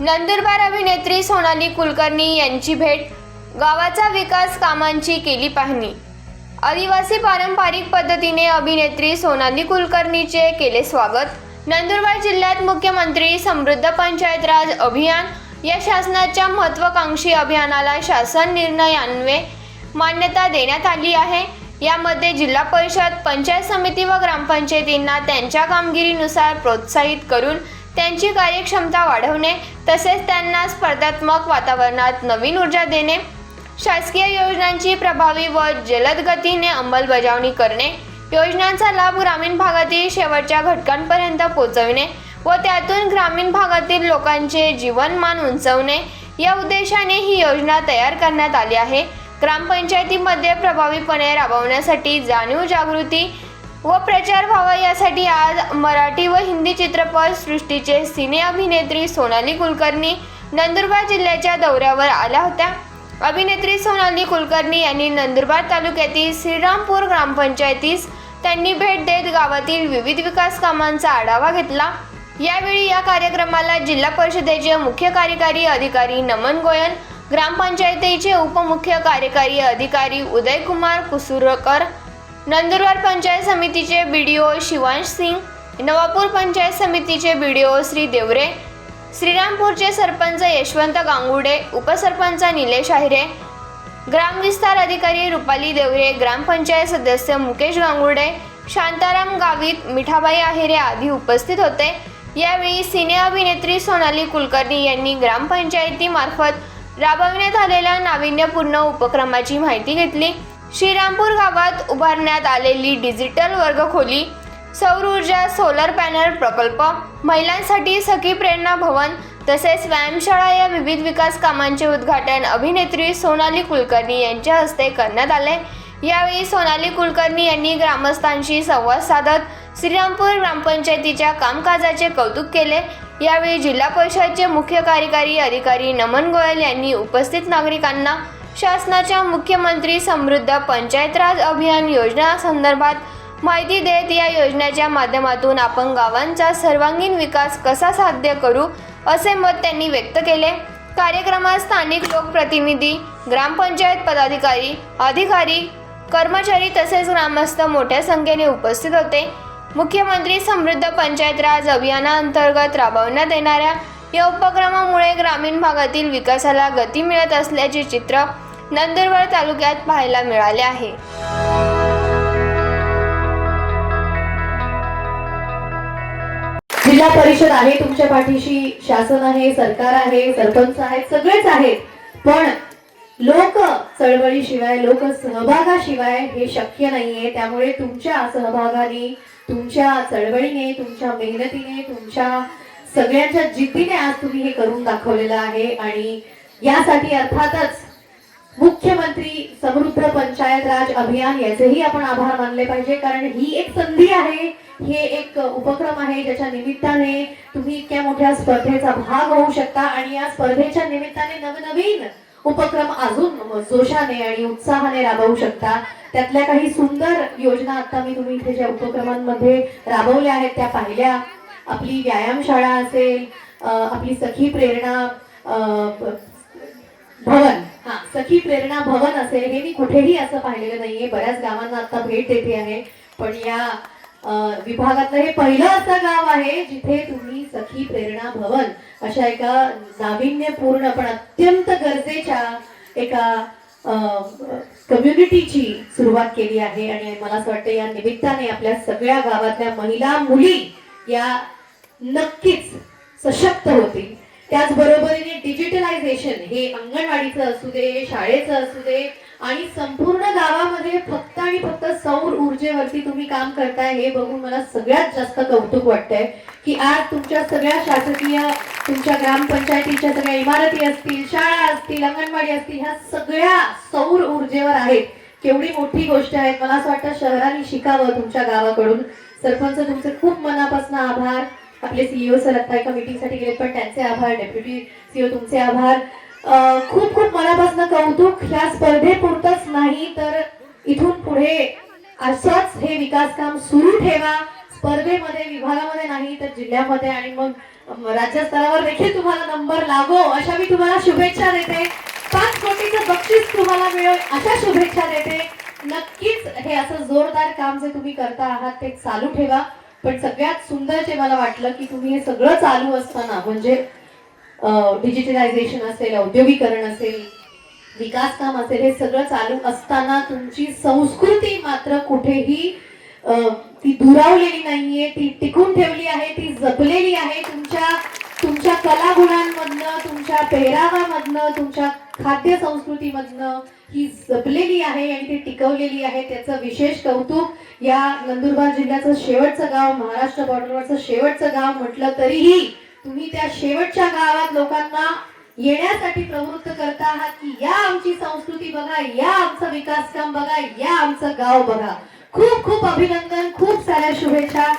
नंदुरबार अभिनेत्री सोनाली कुलकर्णी यांची भेट गावाचा विकास कामांची केली पाहणी. आदिवासी पारंपरिक पद्धतीने अभिनेत्री सोनाली कुलकर्णीचे केले स्वागत. नंदुरबार जिल्ह्यात मुख्यमंत्री समृद्ध पंचायत राज अभियान या शासनाच्या महत्वाकांक्षी अभियानाला शासन निर्णयान्वये मान्यता देण्यात आली आहे. यामध्ये जिल्हा परिषद पंचायत समिती व ग्रामपंचायतींना त्यांच्या कामगिरीनुसार प्रोत्साहित करून त्यांची कार्यक्षमता वाढवणे तसेच त्यांना स्पर्धात्मक वातावरणात नवीन ऊर्जा देणे शासकीय योजनांची प्रभावी व जलद गतीने अंमलबजावणी करणे योजनांचा लाभ ग्रामीण भागातील शेवटच्या घटकांपर्यंत पोहोचविणे व त्यातून ग्रामीण भागातील लोकांचे जीवनमान उंचवणे या उद्देशाने ही योजना तयार करण्यात आली आहे. ग्रामपंचायतीमध्ये प्रभावीपणे राबवण्यासाठी जाणीव जागृती व प्रचार व्हावा यासाठी आज मराठी व हिंदी चित्रपट सृष्टीचे सिने अभिनेत्री सोनाली कुलकर्णी नंदुरबार जिल्ह्याच्या दौऱ्यावर आल्या होत्या. अभिनेत्री सोनाली कुलकर्णी यांनी नंदुरबार तालुक्यातील श्रीरामपूर ग्रामपंचायतीस त्यांनी भेट देत गावातील विविध विकास कामांचा आढावा घेतला. यावेळी या कार्यक्रमाला जिल्हा परिषदेचे मुख्य कार्यकारी अधिकारी नमन गोयल ग्रामपंचायतीचे उपमुख्य कार्यकारी अधिकारी उदयकुमार कुसुरकर नंदुरबार पंचायत समितीचे B D O Shivansh Singh Navapur panchayat समितीचे B D O Shri Deore श्रीरामपूरचे sarpanch Yashwant Gangude उपसरपंच निलेश आहिरे ग्रामविस्तार अधिकारी रुपाली देवरे ग्रामपंचायत सदस्य मुकेश गांगुडे शांताराम गावित मिठाबाई आहिरे आदी उपस्थित होते. यावेळी सिने अभिनेत्री सोनाली कुलकर्णी यांनी ग्रामपंचायतीमार्फत राबविण्यात आलेल्या नाविन्यपूर्ण उपक्रमाची माहिती घेतली. श्रीरामपूर गावात उभारण्यात आलेली डिजिटल वर्गखोली सौर ऊर्जा सोलर पॅनल प्रकल्प महिलांसाठी सखी प्रेरणा भवन तसेच व्यायामशाळा या विविध विकास कामांचे उद्घाटन अभिनेत्री सोनाली कुलकर्णी यांच्या हस्ते करण्यात आले. यावेळी सोनाली कुलकर्णी यांनी ग्रामस्थांशी संवाद साधत श्रीरामपूर ग्रामपंचायतीच्या कामकाजाचे कौतुक केले. यावेळी जिल्हा परिषदचे मुख्य कार्यकारी अधिकारी नमन गोयल यांनी उपस्थित नागरिकांना शासनाच्या मुख्यमंत्री समृद्ध पंचायत राज अभियान योजना संदर्भात माहिती देत या योजनेच्या माध्यमातून आपण गावांचा सर्वांगीण विकास कसा साध्य करू असे मत त्यांनी व्यक्त केले. कार्यक्रमात स्थानिक लोकप्रतिनिधी ग्रामपंचायत पदाधिकारी अधिकारी कर्मचारी तसेच ग्रामस्थ मोठ्या संख्येने उपस्थित होते. मुख्यमंत्री समृद्ध पंचायत राज अभियानाअंतर्गत राबवण्यात येणाऱ्या या उपक्रमामुळे ग्रामीण भागातील विकासाला गती मिळत असल्याचे चित्र नंदुरबार तालुक्यात पाहायला मिळाले आहे. जिल्हा परिषद आहे तुमच्या पाठीशी शासन आहे सरकार आहे सरपंच आहेत सगळेच आहेत. पण लोक चळवळीशिवाय लोक सहभागाशिवाय हे शक्य नाहीये. त्यामुळे तुमच्या सहभागाने तुमच्या चळवळीने तुमच्या मेहनतीने तुमच्या सगळ्यांच्या जिद्दीने आज तुम्ही हे करून दाखवलेलं आहे. आणि यासाठी अर्थातच मुख्यमंत्री समृद्ध पंचायत राज अभियान याचेही आपण आभार मानले पाहिजे. कारण ही एक संधी आहे. हे एक उपक्रम आहे. ज्याच्या निमित्ताने तुम्ही इतक्या मोठ्या स्पर्धेचा भाग होऊ शकता. आणि या स्पर्धेच्या निमित्ताने नवनवीन उपक्रम अजून जोशाने आणि उत्साहाने राबवू शकता. त्यातल्या काही सुंदर योजना आता मी तुम्ही इथे ज्या उपक्रमांमध्ये राबवल्या आहेत त्या पाहिल्या. आपली व्यायामशाळा असेल आपली सखी प्रेरणा अं, भवन. हा. सखी प्रेरणा भवन असेल. हे मी कुठेही असं पाहिलेलं नाहीये. बऱ्याच गावांना आता भेट देते आहे. पण या विभागातलं हे पहिलं असं गाव आहे जिथे तुम्ही सखी प्रेरणा भवन अशा एका नाविन्यपूर्ण पण अत्यंत गरजेच्या एका कम्युनिटीची सुरुवात केली आहे. आणि मला असं वाटतं या निमित्ताने आपल्या सगळ्या गावातल्या महिला मुली या नक्कीच सशक्त होतील. त्याचबरोबरीने डिजिटलायझेशन हे अंगणवाडीचं असू दे शाळेचं असू दे आणि संपूर्ण गावामध्ये फक्त आणि फक्त सौर ऊर्जेवरती तुम्ही काम करताय हे बघून मला सगळ्यात जास्त कौतुक वाटतंय की आज तुमच्या सगळ्या शासकीय तुमच्या ग्रामपंचायतीच्या सगळ्या इमारती असतील शाळा असतील अंगणवाडी असतील ह्या सगळ्या सौर ऊर्जेवर आहेत. केवढी मोठी गोष्ट आहे मला असं वाटतं शहराने शिकावं तुमच्या गावाकडून. सरपंच तुमचे खूप मनापासून आभार. आपले सीईओ सर आता एका मीटिंगसाठी गेले पण त्यांचे आभार डेप्युटी सीईओ तुमचे आभार. खूप खूप मनापासून कौतुक. ह्या स्पर्धेपुरतच नाही तर इथून पुढे असंच हे विकास काम सुरू ठेवा. स्पर्धेमध्ये विभागामध्ये नाही तर जिल्ह्यामध्ये. आणि मग राज्यस्तरावर देखील तुम्हाला नंबर लागो. अशा मी तुम्हाला शुभेच्छा देते. पाच कोटीचं बक्षीस तुम्हाला मिळेल अशा शुभेच्छा देते. नक्कीच हे असं जोरदार काम जे तुम्ही करता आहात ते चालू ठेवा. पण सगळ्यात सुंदर जे मला वाटलं की तुम्ही हे सगळं चालू असताना म्हणजे डिजिटलायझेशन असेल औद्योगिकरण असेल विकास काम असेल हे सगळं चालू असताना तुमची संस्कृती मात्र कुठेही ती दुरावलेली नाहीये ती टिकून ठेवली आहे ती जपलेली आहे तुमच्या तुमच्या कलागुणांमधनं तुमच्या पेहरावामधनं तुमच्या खाद्य संस्कृतीमधनं ही जपलेली आहे आणि ती टिकवलेली आहे त्याचं विशेष कौतुक या नंदुरबार जिल्ह्याचं शेवटचं गाव महाराष्ट्र बॉर्डरवरचं शेवटचं गाव म्हटलं तरीही तुम्ही त्या शेवटच्या गावात लोकांना येण्यासाठी प्रवृत्त करता आहात की या आमची संस्कृती बघा या आमचं विकास काम बघा या आमचं गाव बघा. खूप खूप अभिनंदन खूप साऱ्या शुभेच्छा.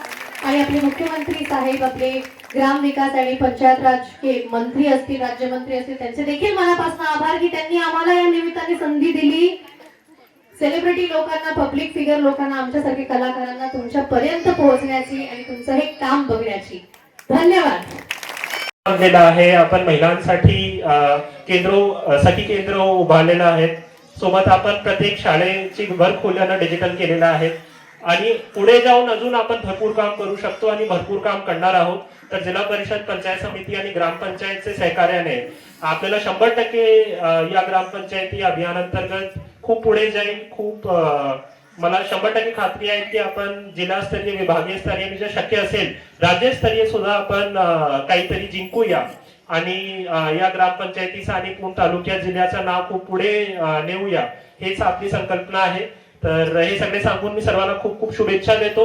आणि आपले मुख्यमंत्री साहेब आपले ग्राम विकास आणि पंचायत राज मंत्री असतील राज्यमंत्री असतील त्यांचे देखील मनापासून आभार की त्यांनी आम्हाला या निमित्ताने संधी दिली. सेलिब्रिटी लोकांना पब्लिक फिगर लोकांना आमच्यासारखे कलाकारांना तुमच्या पर्यंत पोहोचण्याची आणि तुमचं हे काम बघण्याची. धन्यवाद. आहे. आपण महिलांसाठी केंद्र सखी केंद्र उभारलेलं आहेत. सोबत आपण प्रत्येक शाळेची घरखोल्यानं डिजिटल केलेलं आहे. आणि पुढे जाऊन अजून आपण भरपूर काम करू शकतो आणि भरपूर काम करणार आहोत. तर जिल्हा परिषद पंचायत समिती आणि ग्रामपंचायतचे सहकार्याने आपल्याला शंभर टक्के या ग्रामपंचायती अभियानांतर्गत खूप पुढे जाईल. खूप मला शंभर टक्के खात्री आहे की आपण जिल्हास्तरीय विभागीय स्तरीय म्हणजे शक्य असेल राज्यस्तरीय सुद्धा आपण काहीतरी जिंकूया. आणि या ग्रामपंचायतीचा आणि पूर्ण तालुक्या जिल्ह्याचं नाव खूप पुढे नेऊया. हेच आपली संकल्पना आहे. तर हे सगळे सांगून मी सर्वांना खूप खूप शुभेच्छा देतो.